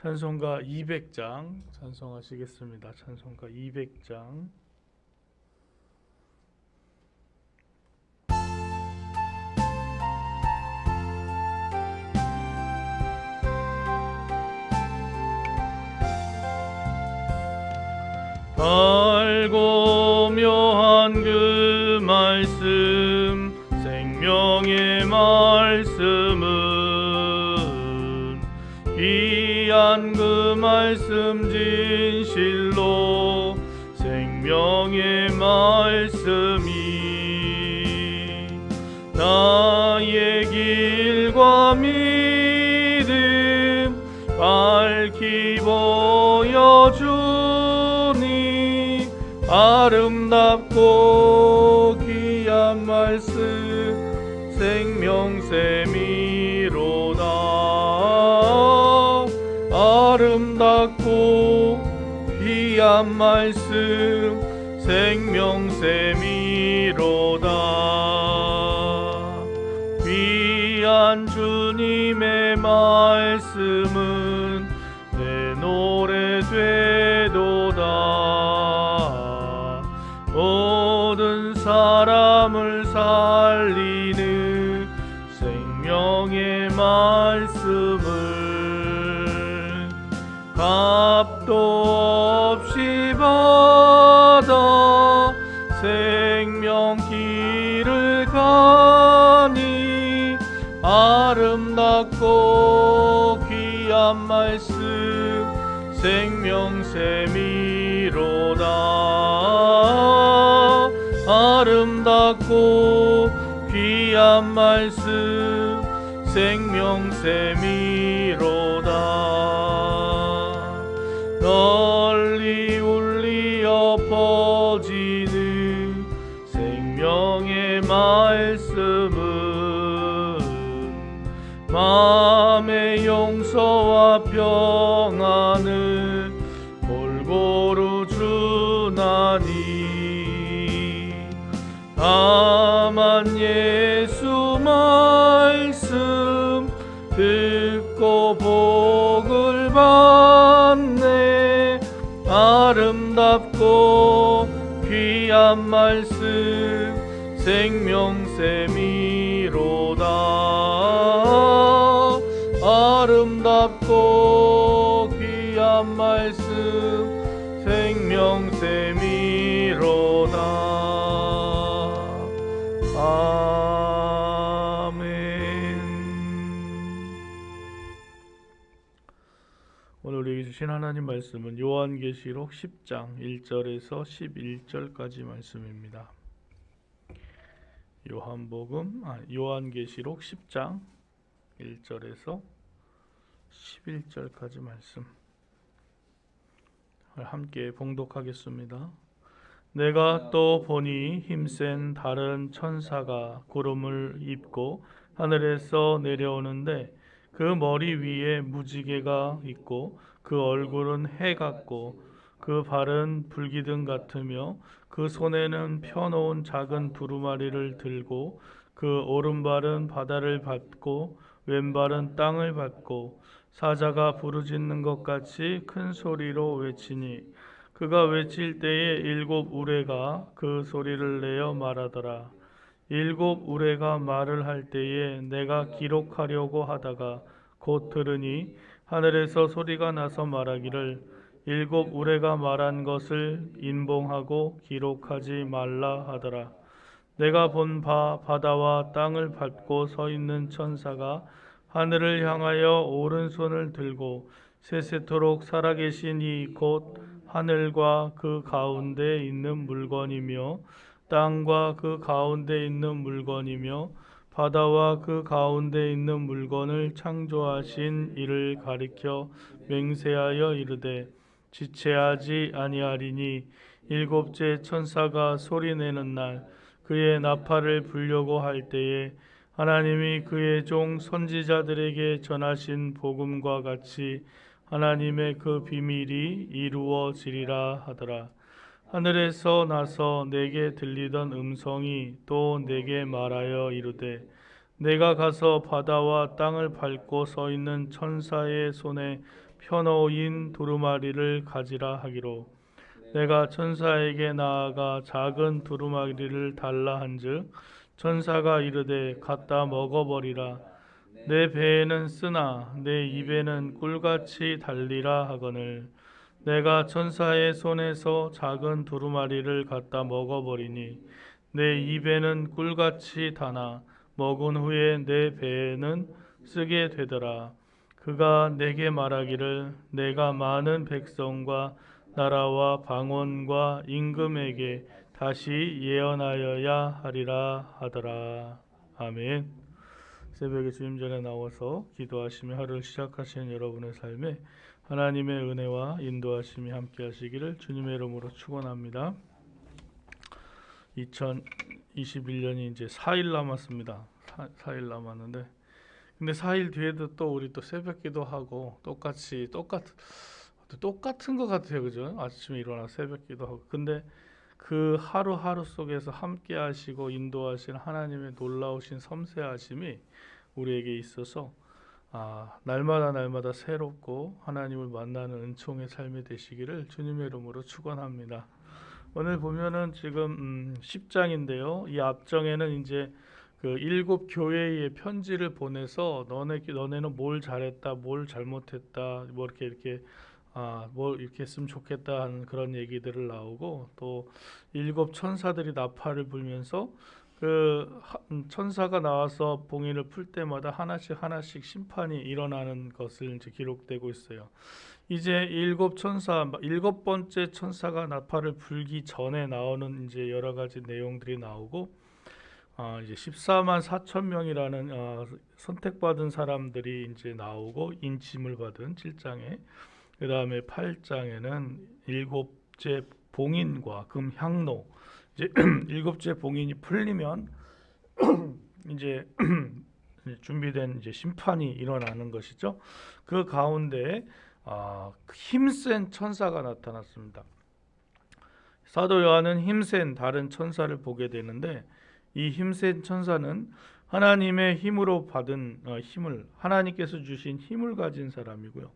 찬송가 200장 찬송하시겠습니다. 찬송가 200장 밝고 묘한 그 말씀 생명의 말 귀한 그 말씀 진실로 생명의 말씀이 나의 길과 믿 귀한 말씀 생명샘이로다. 귀한 주님의 말씀은 생명샘이로다. 아름답고 귀한 말씀 생명샘이로다. 널리 울리어 퍼지는 생명의 말씀은 마음의 용서와 평 듣고 복을 받네. 아름답고 귀한 말씀 생명샘이로다. 아름답고 귀한 말씀 생명샘이로다 주신 하나님 말씀은 요한계시록 10장 1절에서 11절까지 말씀입니다. 요한복음 아, 요한계시록 10장 1절에서 11절까지 말씀 함께 봉독하겠습니다. 내가 또 보니 힘센 다른 천사가 구름을 입고 하늘에서 내려오는데 그 머리 위에 무지개가 있고 그 얼굴은 해 같고 그 발은 불기둥 같으며 그 손에는 펴놓은 작은 두루마리를 들고 그 오른발은 바다를 밟고 왼발은 땅을 밟고 사자가 부르짖는 것 같이 큰 소리로 외치니 그가 외칠 때에 일곱 우레가 그 소리를 내어 말하더라 일곱 우레가 말을 할 때에 내가 기록하려고 하다가 곧 들으니 하늘에서 소리가 나서 말하기를 일곱 우레가 말한 것을 인봉하고 기록하지 말라 하더라. 내가 본 바 바다와 땅을 밟고 서 있는 천사가 하늘을 향하여 오른손을 들고 세세토록 살아계신 이 곧 하늘과 그 가운데 있는 물건이며 땅과 그 가운데 있는 물건이며 바다와 그 가운데 있는 물건을 창조하신 이를 가리켜 맹세하여 이르되 지체하지 아니하리니 일곱째 천사가 소리내는 날 그의 나팔을 불려고 할 때에 하나님이 그의 종 선지자들에게 전하신 복음과 같이 하나님의 그 비밀이 이루어지리라 하더라. 하늘에서 나서 내게 들리던 음성이 또 내게 말하여 이르되 내가 가서 바다와 땅을 밟고 서 있는 천사의 손에 펴놓인 두루마리를 가지라 하기로. 내가 천사에게 나아가 작은 두루마리를 달라 한즉 천사가 이르되 갖다 먹어버리라. 내 배에는 쓰나 내 입에는 꿀같이 달리라 하거늘 내가 천사의 손에서 작은 두루마리를 갖다 먹어버리니 내 입에는 꿀같이 다나 먹은 후에 내 배에는 쓰게 되더라 그가 내게 말하기를 내가 많은 백성과 나라와 방언과 임금에게 다시 예언하여야 하리라 하더라 아멘. 새벽에 주님 전에 나와서 기도하시며 하루를 시작하시는 여러분의 삶에 하나님의 은혜와 인도하심이 함께 하시기를 주님의 이름으로 축원합니다. 2021년이 이제 4일 남았습니다. 4, 일 남았는데 근데 4일 뒤에도 또 우리 또 새벽 기도 하고 똑같이 똑같은 똑같은 것 같아요. 그죠? 아침에 일어나 새벽 기도 하고 근데 그 하루하루 속에서 함께 하시고 인도하신 하나님의 놀라우신 섬세하심이 우리에게 있어서 아, 날마다 날마다 새롭고 하나님을 만나는 은총의 삶이 되시기를 주님의 이름으로 축원합니다. 오늘 보면은 지금 음, 10장인데요. 이 앞장에는 이제 그 일곱 교회의 편지를 보내서 너네 너네는 뭘 잘했다, 뭘 잘못했다, 뭐 이렇게 이렇게 아, 뭐 이렇게 했으면 좋겠다 하는 그런 얘기들을 나오고 또 일곱 천사들이 나팔을 불면서 그 하- 음, 천사가 나와서 봉인을 풀 때마다 하나씩 하나씩 심판이 일어나는 것을 이제 기록되고 있어요. 이제 일곱 천사 일곱 번째 천사가 나팔을 불기 전에 나오는 이제 여러 가지 내용들이 나오고 아, 이제 14만 4천 명이라는 어, 선택받은 사람들이 이제 나오고 인침을 받은 7장에 그 다음에 8장에는 일곱째 봉인과 금향로 일곱째 봉인이 풀리면 이제 준비된 이제 심판이 일어나는 것이죠. 그 가운데 아, 힘센 천사가 나타났습니다. 사도 요한은 힘센 다른 천사를 보게 되는데 이 힘센 천사는 하나님의 힘으로 받은 어, 힘을 하나님께서 주신 힘을 가진 사람이고요.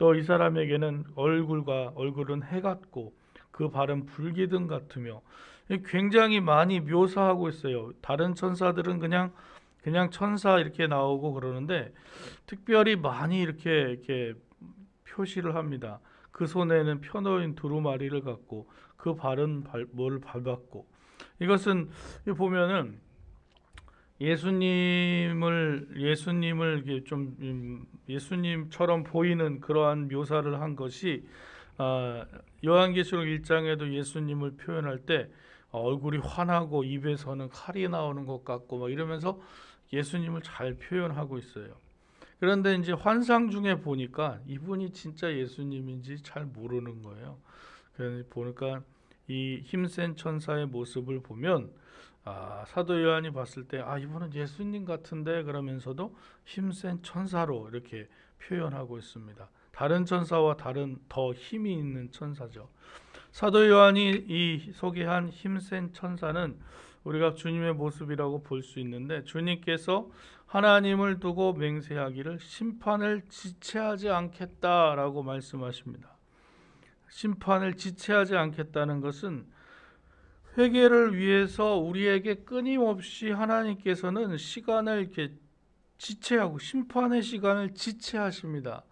또 이 사람에게는 얼굴과 얼굴은 해 같고 그 발은 불기둥 같으며 굉장히 많이 묘사하고 있어요. 다른 천사들은 그냥 그냥 천사 이렇게 나오고 그러는데 특별히 많이 이렇게 이렇게 표시를 합니다. 그 손에는 펴놓은 두루마리를 갖고 그 발은 발, 뭘 밟았고 이것은 이 보면은 예수님을 예수님을 좀 음, 예수님처럼 보이는 그러한 묘사를 한 것이 아, 요한계시록 1장에도 예수님을 표현할 때 얼굴이 환하고 입에서는 칼이 나오는 것 같고 막 이러면서 예수님을 잘 표현하고 있어요. 그런데 이제 환상 중에 보니까 이분이 진짜 예수님인지 잘 모르는 거예요. 그래서 보니까 이 힘센 천사의 모습을 보면 아, 사도 요한이 봤을 때 아, 이분은 예수님 같은데 그러면서도 힘센 천사로 이렇게 표현하고 있습니다. 다른 천사와 다른 더 힘이 있는 천사죠. 사도 요한이 이 소개한 힘센 천사는 우리가 주님의 모습이라고 볼 수 있는데 주님께서 하나님을 두고 맹세하기를 심판을 지체하지 않겠다라고 말씀하십니다. 심판을 지체하지 않겠다는 것은 회개를 위해서 우리에게 끊임없이 하나님께서는 시간을 이렇게 지체하고 심판의 시간을 지체하십니다.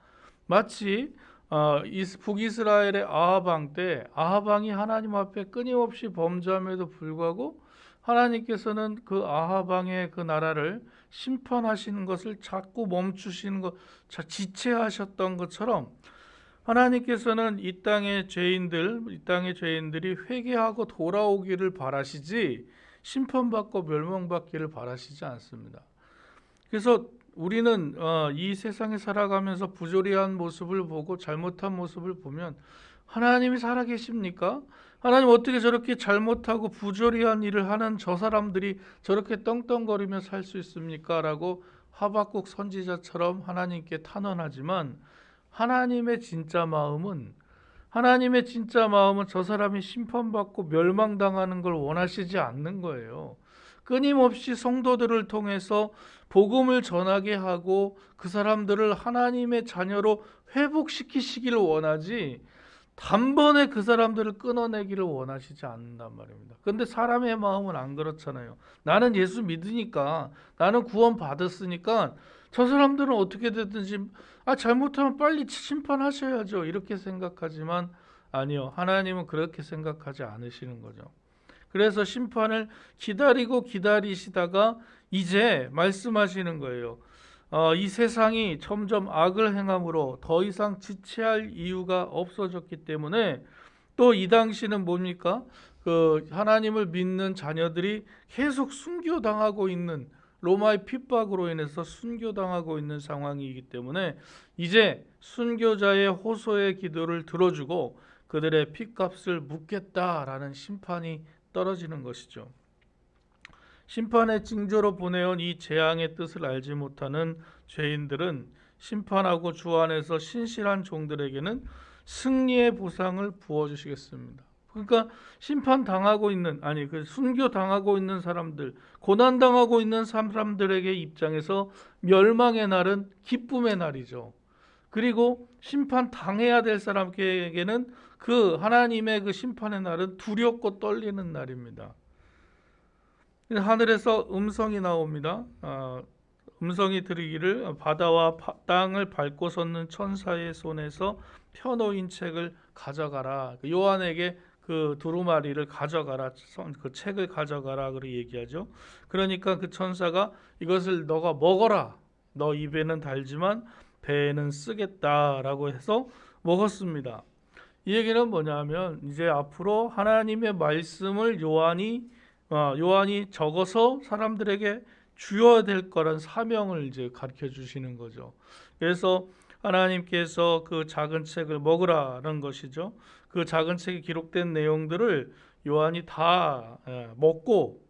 마치 어, 이스- 북이스라엘의 아하방 때 아하방이 하나님 앞에 끊임없이 범죄함에도 불구하고 하나님께서는 그 아하방의 그 나라를 심판하시는 것을 자꾸 멈추시는 것, 자, 지체하셨던 것처럼 하나님께서는 이 땅의 죄인들, 이 땅의 죄인들이 회개하고 돌아오기를 바라시지 심판받고 멸망받기를 바라시지 않습니다. 그래서 우리는 어, 이 세상에 살아가면서 부조리한 모습을 보고 잘못한 모습을 보면 하나님이 살아계십니까? 하나님 어떻게 저렇게 잘못하고 부조리한 일을 하는 저 사람들이 저렇게 떵떵거리며 살 수 있습니까? 라고 하박국 선지자처럼 하나님께 탄원하지만 하나님의 진짜 마음은 하나님의 진짜 마음은 저 사람이 심판받고 멸망당하는 걸 원하시지 않는 거예요. 끊임없이 성도들을 통해서 복음을 전하게 하고 그 사람들을 하나님의 자녀로 회복시키시기를 원하지 단번에 그 사람들을 끊어내기를 원하시지 않는단 말입니다. 근데 사람의 마음은 안 그렇잖아요. 나는 예수 믿으니까 나는 구원 받았으니까 저 사람들은 어떻게 되든지 아 잘못하면 빨리 심판하셔야죠. 이렇게 생각하지만 아니요. 하나님은 그렇게 생각하지 않으시는 거죠. 그래서 심판을 기다리고 기다리시다가 이제 말씀하시는 거예요. 어, 이 세상이 점점 악을 행함으로 더 이상 지체할 이유가 없어졌기 때문에 또 이 당시는 뭡니까? 그 하나님을 믿는 자녀들이 계속 순교당하고 있는 로마의 핍박으로 인해서 순교당하고 있는 상황이기 때문에 이제 순교자의 호소의 기도를 들어주고 그들의 핏값을 묻겠다라는 심판이 떨어지는 것이죠. 심판의 징조로 보내온 이 재앙의 뜻을 알지 못하는 죄인들은 심판하고 주 안에서 신실한 종들에게는 승리의 보상을 부어 주시겠습니다. 그러니까 심판 당하고 있는 아니 그 순교 당하고 있는 사람들, 고난 당하고 있는 사람들에게 입장에서 멸망의 날은 기쁨의 날이죠. 그리고 심판 당해야 될 사람에게는 그 하나님의 그 심판의 날은 두렵고 떨리는 날입니다. 하늘에서 음성이 나옵니다. 아, 음성이 들리기를 바다와 파- 땅을 밟고 섰는 천사의 손에서 펴놓인 책을 가져가라. 그 요한에게 그 두루마리를 가져가라. 선- 그 책을 가져가라. 그렇게 얘기하죠. 그러니까 그 천사가 이것을 너가 먹어라. 너 입에는 달지만 배에는 쓰겠다라고 해서 먹었습니다. 이 얘기는 뭐냐면 이제 앞으로 하나님의 말씀을 요한이 어, 요한이 적어서 사람들에게 주어야 될 거란 사명을 이제 가르쳐 주시는 거죠. 그래서 하나님께서 그 작은 책을 먹으라는 것이죠. 그 작은 책에 기록된 내용들을 요한이 다 예, 먹고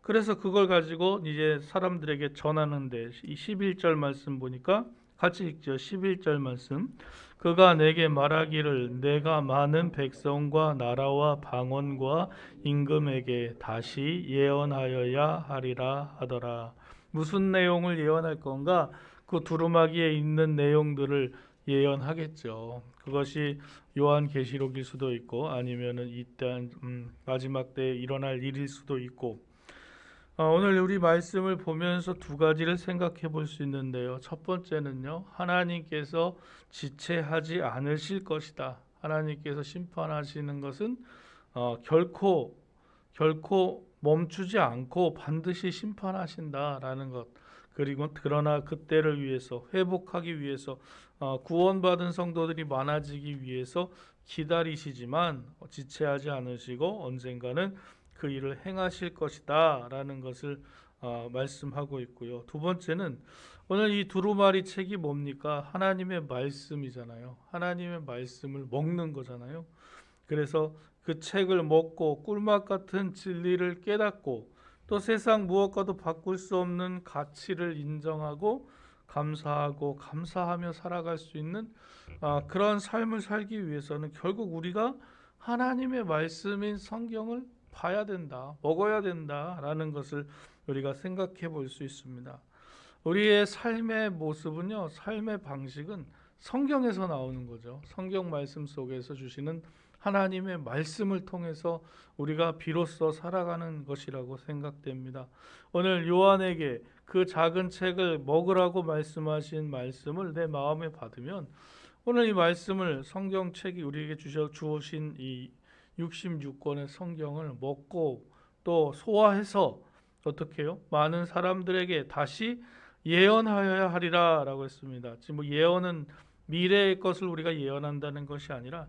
그래서 그걸 가지고 이제 사람들에게 전하는데 이 11절 말씀 보니까 같이 읽죠. 11절 말씀. 그가 내게 말하기를 내가 많은 백성과 나라와 방언과 임금에게 다시 예언하여야 하리라 하더라. 무슨 내용을 예언할 건가? 그 두루마기에 있는 내용들을 예언하겠죠. 그것이 요한 계시록일 수도 있고 아니면은 이때 음, 마지막 때 일어날 일일 수도 있고 어, 오늘 우리 말씀을 보면서 두 가지를 생각해 볼 수 있는데요. 첫 번째는요, 하나님께서 지체하지 않으실 것이다. 하나님께서 심판하시는 것은 어, 결코 결코 멈추지 않고 반드시 심판하신다라는 것. 그리고 그러나 그때를 위해서 회복하기 위해서 어, 구원받은 성도들이 많아지기 위해서 기다리시지만 지체하지 않으시고 언젠가는 그 일을 행하실 것이다 라는 것을 어, 말씀하고 있고요. 두 번째는 오늘 이 두루마리 책이 뭡니까? 하나님의 말씀이잖아요. 하나님의 말씀을 먹는 거잖아요. 그래서 그 책을 먹고 꿀맛 같은 진리를 깨닫고 또 세상 무엇과도 바꿀 수 없는 가치를 인정하고 감사하고 감사하며 살아갈 수 있는 아, 그런 삶을 살기 위해서는 결국 우리가 하나님의 말씀인 성경을 봐야 된다, 먹어야 된다라는 것을 우리가 생각해 볼 수 있습니다. 우리의 삶의 모습은요, 삶의 방식은 성경에서 나오는 거죠. 성경 말씀 속에서 주시는 하나님의 말씀을 통해서 우리가 비로소 살아가는 것이라고 생각됩니다. 오늘 요한에게 그 작은 책을 먹으라고 말씀하신 말씀을 내 마음에 받으면 오늘 이 말씀을 성경책이 우리에게 주셔 주신 이 66권의 성경을 먹고 또 소화해서 어떻게 해요? 많은 사람들에게 다시 예언하여야 하리라 라고 했습니다. 지금 뭐 예언은 미래의 것을 우리가 예언한다는 것이 아니라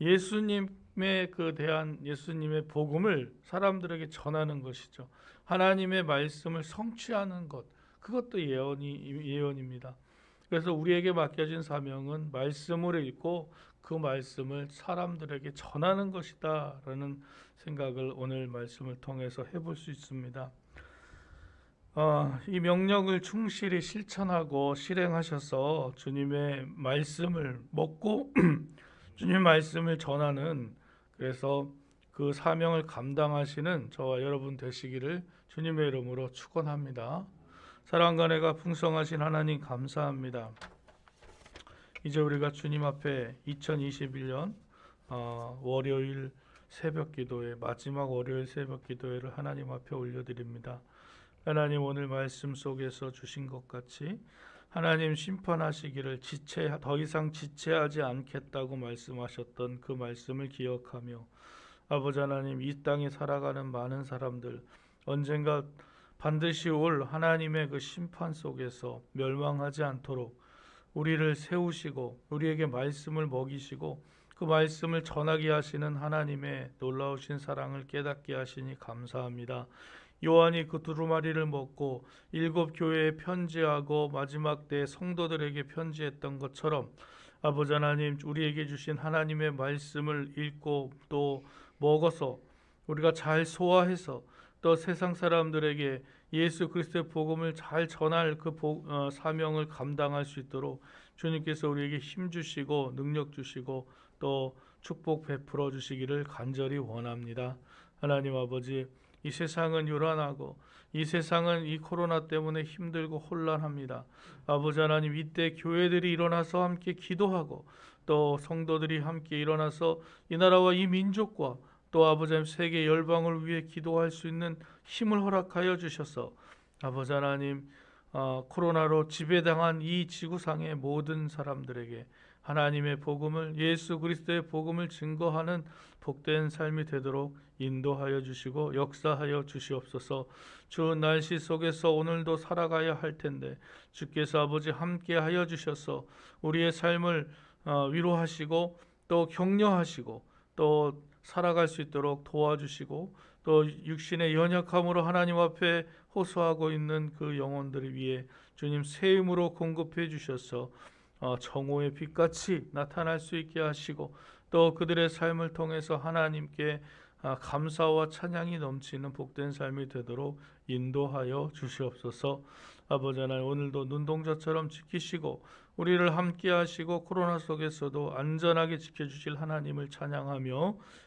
예수님의 그 대한 예수님의 복음을 사람들에게 전하는 것이죠. 하나님의 말씀을 성취하는 것 그것도 예언이 예언입니다. 그래서 우리에게 맡겨진 사명은 말씀을 읽고 그 말씀을 사람들에게 전하는 것이다라는 생각을 오늘 말씀을 통해서 해볼 수 있습니다. 어, 이 명령을 충실히 실천하고 실행하셔서 주님의 말씀을 먹고 주님 말씀을 전하는 그래서 그 사명을 감당하시는 저와 여러분 되시기를 주님의 이름으로 축원합니다. 사랑과 내가 풍성하신 하나님 감사합니다. 이제 우리가 주님 앞에 2021년 어, 월요일 새벽 기도회 마지막 월요일 새벽 기도회를 하나님 앞에 올려드립니다. 하나님 오늘 말씀 속에서 주신 것 같이 하나님 심판하시기를 지체 더 이상 지체하지 않겠다고 말씀하셨던 그 말씀을 기억하며 아버지 하나님 이 땅에 살아가는 많은 사람들 언젠가 반드시 올 하나님의 그 심판 속에서 멸망하지 않도록 우리를 세우시고 우리에게 말씀을 먹이시고 그 말씀을 전하게 하시는 하나님의 놀라우신 사랑을 깨닫게 하시니 감사합니다. 요한이 그 두루마리를 먹고 일곱 교회에 편지하고 마지막 때 성도들에게 편지했던 것처럼 아버지 하나님 우리에게 주신 하나님의 말씀을 읽고 또 먹어서 우리가 잘 소화해서 또 세상 사람들에게 예수 그리스도의 복음을 잘 전할 그 복, 어, 사명을 감당할 수 있도록 주님께서 우리에게 힘 주시고 능력 주시고 또 축복 베풀어 주시기를 간절히 원합니다. 하나님 아버지 이 세상은 요란하고 이 세상은 이 코로나 때문에 힘들고 혼란합니다. 아버지 하나님 이때 교회들이 일어나서 함께 기도하고 또 성도들이 함께 일어나서 이 나라와 이 민족과 또 아버지 세계 열방을 위해 기도할 수 있는 힘을 허락하여 주셔서 아버지 하나님 어, 코로나로 지배당한 이 지구상의 모든 사람들에게 하나님의 복음을 예수 그리스도의 복음을 증거하는 복된 삶이 되도록 인도하여 주시고 역사하여 주시옵소서. 주 날씨 속에서 오늘도 살아가야 할 텐데 주께서 아버지 함께 하여 주셔서 우리의 삶을 어, 위로하시고 또 격려하시고 또 살아갈 수 있도록 도와주시고 또 육신의 연약함으로 하나님 앞에 호소하고 있는 그 영혼들을 위해 주님 새 힘으로 공급해 주셔서 어, 정오의 빛같이 나타날 수 있게 하시고 또 그들의 삶을 통해서 하나님께 아, 감사와 찬양이 넘치는 복된 삶이 되도록 인도하여 주시옵소서. 아버지 하나님 오늘도 눈동자처럼 지키시고 우리를 함께 하시고 코로나 속에서도 안전하게 지켜 주실 하나님을 찬양하며